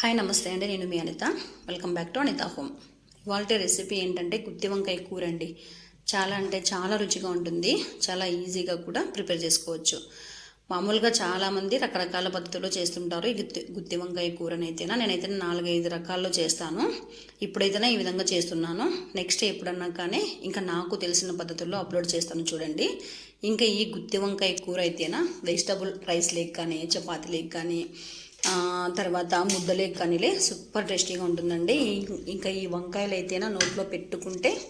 Hi నమస్తే అండి. నేను మీ Anitha. Welcome back to Anitha home ఇవాళ రెసిపీ ఏంటంటే గుత్తి వంకాయ కూర అండి చాలా అంటే చాలా రుచిగా ఉంటుంది. చాలా ఈజీగా కూడా ప్రిపేర్ చేసుకోవచ్చు. మామూలుగా చాలామంది రకరకాల పద్ధతుల్లో చేస్తుంటారు ఈ గుత్తి గుత్తి వంకాయ కూరనైతేనా. నేనైతే నాలుగైదు రకాల్లో చేస్తాను. ఇప్పుడైతేనా ఈ విధంగా చేస్తున్నాను. నెక్స్ట్ ఎప్పుడన్నా కానీ ఇంకా నాకు తెలిసిన పద్ధతుల్లో అప్లోడ్ చేస్తాను చూడండి. ఇంకా ఈ గుత్తి వంకాయ కూర అయితేనా వెజిటబుల్ రైస్ లేక్ కానీ చపాతీ లేక్ కానీ తర్వాత ముద్దలే కానీలే సూపర్ టేస్టీగా ఉంటుందండి. ఇంకా ఈ వంకాయలు అయితేనా నోట్లో పెట్టుకుంటే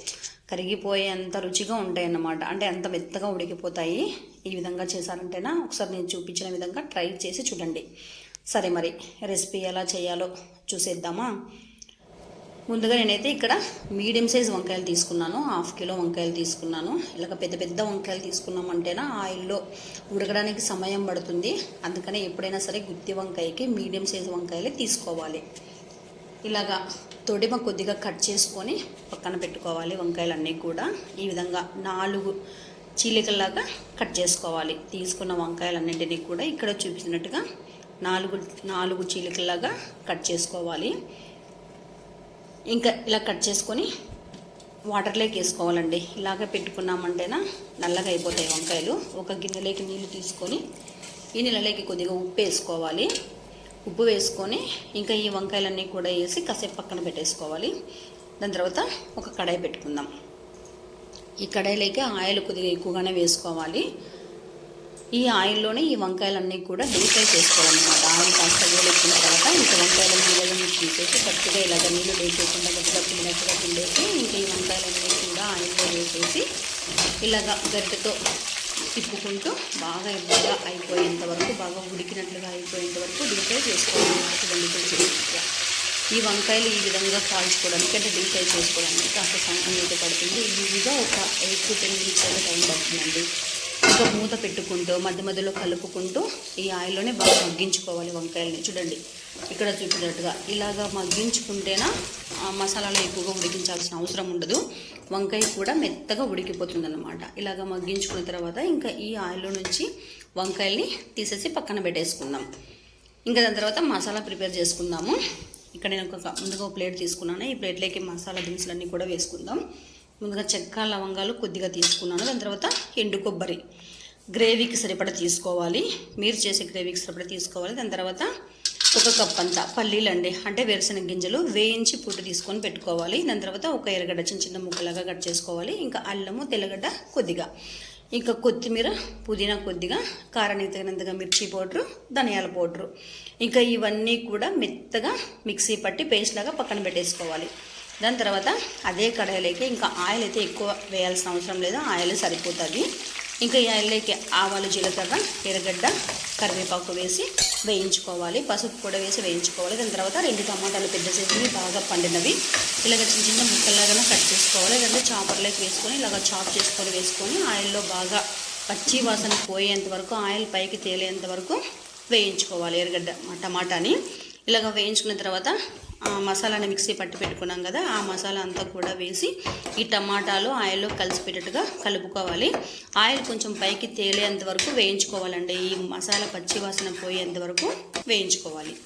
కరిగిపోయేంత రుచిగా ఉంటాయి అన్నమాట అంటే అంత మెత్తగా ఉడికిపోతాయి. ఈ విధంగా చేశారంటేనా ఒకసారి నేను చూపించిన విధంగా ట్రై చేసి చూడండి. సరే మరి రెసిపీ ఎలా చేయాలో చూసేద్దామా? ముందుగా నేనైతే ఇక్కడ మీడియం సైజ్ వంకాయలు తీసుకున్నాను. హాఫ్ కిలో వంకాయలు తీసుకున్నాను. ఇలాగ పెద్ద పెద్ద వంకాయలు తీసుకున్నామంటేనా ఆయిల్లో ఉడకడానికి సమయం పడుతుంది. అందుకనే ఎప్పుడైనా సరే గుత్తి వంకాయకి మీడియం సైజ్ వంకాయలే తీసుకోవాలి. ఇలాగా తొడిమ కొద్దిగా కట్ చేసుకొని పక్కన పెట్టుకోవాలి వంకాయలన్నీ కూడా. ఈ విధంగా నాలుగు చీలికల్లాగా కట్ చేసుకోవాలి. తీసుకున్న వంకాయలన్నింటినీ కూడా ఇక్కడ చూపించినట్టుగా నాలుగు నాలుగు చీలికల్లాగా కట్ చేసుకోవాలి. ఇంకా ఇలా కట్ చేసుకొని వాటర్లోకి వేసుకోవాలండి. ఇలాగ పెట్టుకున్నామంటేనా నల్లగా అయిపోతాయి వంకాయలు. ఒక గిన్నెలోకి నీళ్ళు తీసుకొని ఈ నీళ్ళలోకి కొద్దిగా ఉప్పు వేసుకోవాలి. ఉప్పు వేసుకొని ఇంకా ఈ వంకాయలన్నీ కూడా వేసి కాసేపు పక్కన పెట్టేసుకోవాలి. దాని తర్వాత ఒక కడాయి పెట్టుకుందాం. ఈ కడాయిలోకి ఆయిల్ కొద్దిగా ఎక్కువగానే వేసుకోవాలి. ఈ ఆయిల్లోనే ఈ వంకాయలన్నీ కూడా డీప్ ఫ్రై చేసుకోవాలన్నమాట. ఆయిల్ కాస్త వేడెక్కిన తర్వాత ఇంకా వంకాయల నీళ్ళని తీసేసి కరెక్ట్గా ఇలాగ నీళ్ళు లేకుండా గట్టిగా పిండినట్టుగా పిండేసి ఇంకా ఈ వంకాయలన్నీ కూడా ఆయిల్లో వేసేసి ఇలాగ గరిటతో తిప్పుకుంటూ బాగా ఎక్కువగా అయిపోయేంత వరకు బాగా ఉడికినట్లుగా అయిపోయేంత వరకు డీప్ చేసుకోవాలి. చూడండి ఈ వంకాయలు ఈ విధంగా కాల్చుకోవడానికి అంటే డీప్ చేసుకోవడానికి కాస్త సమయం అయితే పడుతుంది. ఈజీగా ఒక ఎయిట్ టు టెన్ మినిట్స్ అయితే టైం పడుతుందండి. ఇంకా మూత పెట్టుకుంటూ మధ్య మధ్యలో కలుపుకుంటూ ఈ ఆయిల్లోనే బాగా మగ్గించుకోవాలి వంకాయల్ని. చూడండి. ఇక్కడ చూపినట్టుగా ఇలాగా మగ్గించుకుంటేనా ఆ మసాలాలో ఎక్కువగా ఉడికించాల్సిన అవసరం ఉండదు. వంకాయ కూడా మెత్తగా ఉడికిపోతుంది అనమాట ఇలాగ మగ్గించుకున్న తర్వాత ఇంకా ఈ ఆయిల్లో నుంచి వంకాయల్ని తీసేసి పక్కన పెట్టేసుకుందాం. ఇంకా దాని తర్వాత మసాలా ప్రిపేర్ చేసుకుందాము. ఇక్కడ నేను ఒక ముందుగా ఒక ప్లేట్ తీసుకున్నాను. ఈ ప్లేట్లోకి మసాలా దినుసులన్నీ కూడా వేసుకుందాం. ముందుగా చెక్క లవంగాలు కొద్దిగా తీసుకున్నాను. దాని తర్వాత ఎండు కొబ్బరి. గ్రేవీకి సరిపడా తీసుకోవాలి. మీరు చేసే గ్రేవీకి సరిపడా తీసుకోవాలి. దాని తర్వాత ఒక కప్ అంతా పల్లీలు అండి. అంటే వేరుశనగ గింజలు వేయించి పుట్టు తీసుకొని పెట్టుకోవాలి. దాని తర్వాత ఒక ఎర్రగడ్డ చిన్న చిన్న ముక్కలాగా కట్ చేసుకోవాలి. ఇంకా అల్లము తెల్లగడ్డ కొద్దిగా. ఇంకా కొత్తిమీర పుదీనా కొద్దిగా కారానికి తగినంతగా మిర్చి పౌడరు ధనియాల పౌడరు. ఇంకా ఇవన్నీ కూడా మెత్తగా మిక్సీ పట్టి పేస్ట్ లాగా పక్కన పెట్టేసుకోవాలి. దాని తర్వాత అదే కడాయిలోకి ఇంకా ఆయిల్ అయితే ఎక్కువ వేయాల్సిన అవసరం లేదు. ఆయిల్ సరిపోతుంది. ఇంకా ఈ ఆవాలు జీలకర్ర ఎర్రగడ్డ కరివేపాకు వేసి వేయించుకోవాలి. పసుపు కూడా వేసి వేయించుకోవాలి. దాని తర్వాత రెండు టమాటాలు పెద్ద సైజువి బాగా పండినవి. ఇలాగ చిన్న చిన్న ముక్కల్లాగా కట్ చేసుకోవాలి. లేదంటే చాపర్లోకి వేసుకొని ఇలాగ చాప్ చేసుకొని వేసుకొని ఆయిల్లో బాగా పచ్చి వాసన పోయేంత వరకు ఆయిల్ పైకి తేలేంత వరకు వేయించుకోవాలి ఎర్రగడ్డ టమాటాని. ఇలాగ వేయించుకున్న తర్వాత మసాలాని మిక్సీ పట్టి పెట్టుకున్నాం కదా ఆ మసాలా అంతా కూడా వేసి ఈ టమాటాలు ఆయిల్లో కలిసిపెట్టేట్టుగా కలుపుకోవాలి. ఆయిల్ కొంచెం పైకి తేలేంత వరకు వేయించుకోవాలండి. ఈ మసాలా పచ్చి వాసన పోయేంత వరకు వేయించుకోవాలి.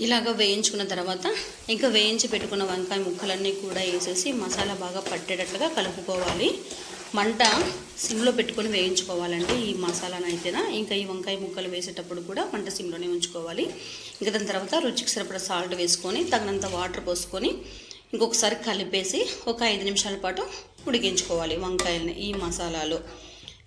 ఇలాగ వేయించుకున్న తర్వాత ఇంకా వేయించి పెట్టుకున్న వంకాయ ముక్కలన్నీ కూడా వేసేసి మసాలా బాగా పట్టేటట్లుగా కలుపుకోవాలి. మంట సిమ్లో పెట్టుకొని వేయించుకోవాలండి ఈ మసాలాను అయితేనా? ఇంకా ఈ వంకాయ ముక్కలు వేసేటప్పుడు కూడా మంట సిమ్లోనే ఉంచుకోవాలి. ఇంకా దాని తర్వాత రుచికి సరిపడా సాల్ట్ వేసుకొని తగినంత వాటర్ పోసుకొని ఇంకొకసారి కలిపేసి ఒక ఐదు నిమిషాల పాటు ఉడికించుకోవాలి వంకాయలని ఈ మసాలాలో.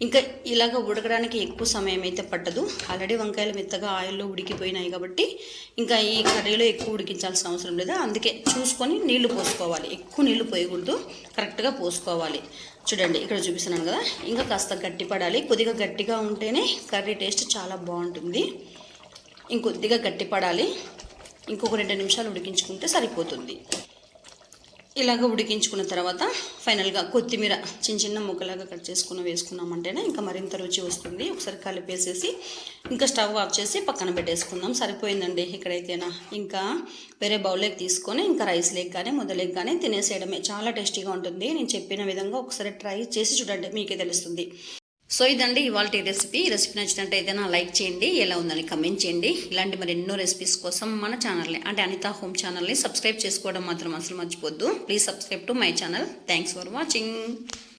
ఇంకా ఇలాగ ఉడకడానికి ఎక్కువ సమయం అయితే పట్టదు. ఆల్రెడీ వంకాయలు మెత్తగా ఆయిల్లో ఉడికిపోయినాయి కాబట్టి ఇంకా ఈ కర్రీలో ఎక్కువ ఉడికించాల్సిన అవసరం లేదు? అందుకే చూసుకొని నీళ్ళు పోసుకోవాలి. ఎక్కువ నీళ్ళు పోయకూడదు. కరెక్ట్గా పోసుకోవాలి. చూడండి ఇక్కడ చూపిస్తున్నాను కదా. ఇంకా కాస్త గట్టి పడాలి. కొద్దిగా గట్టిగా ఉంటేనే కర్రీ టేస్ట్ చాలా బాగుంటుంది. ఇంకొద్దిగా గట్టి పడాలి. ఇంకొక రెండు నిమిషాలు ఉడికించుకుంటే సరిపోతుంది. ఇలాగ ఉడికించుకున్న తర్వాత ఫైనల్గా కొత్తిమీర చిన్న చిన్న ముక్కలాగా కట్ చేసుకుని వేసుకున్నామంటేనే ఇంకా మరింత రుచి వస్తుంది. ఒకసారి కలిపేసేసి ఇంకా స్టవ్ ఆఫ్ చేసి పక్కన పెట్టేసుకుందాం. సరిపోయిందండి ఇక్కడైతేనా. ఇంకా వేరే బౌల్లోకి తీసుకొని ఇంకా రైస్ లేక్ కానీ ముద్దలేక్ కానీ తినేసేయడమే. చాలా టేస్టీగా ఉంటుంది. నేను చెప్పిన విధంగా ఒకసారి ట్రై చేసి చూడండి. మీకే తెలుస్తుంది. సో ఇదండి ఇవాళ రెసిపీ. ఈ రెసిపీ నచ్చినట్టు ఏదైనా లైక్ చేయండి ఎలా ఉందని కమెంట్ చేయండి. ఇలాంటి మరి ఎన్నో రెసిపీస్ కోసం మన ఛానల్ని అంటే అనితా హోమ్ ఛానల్ని సబ్స్క్రైబ్ చేసుకోవడం మాత్రం అసలు మర్చిపోద్దు. Please subscribe to my channel. Thanks for watching.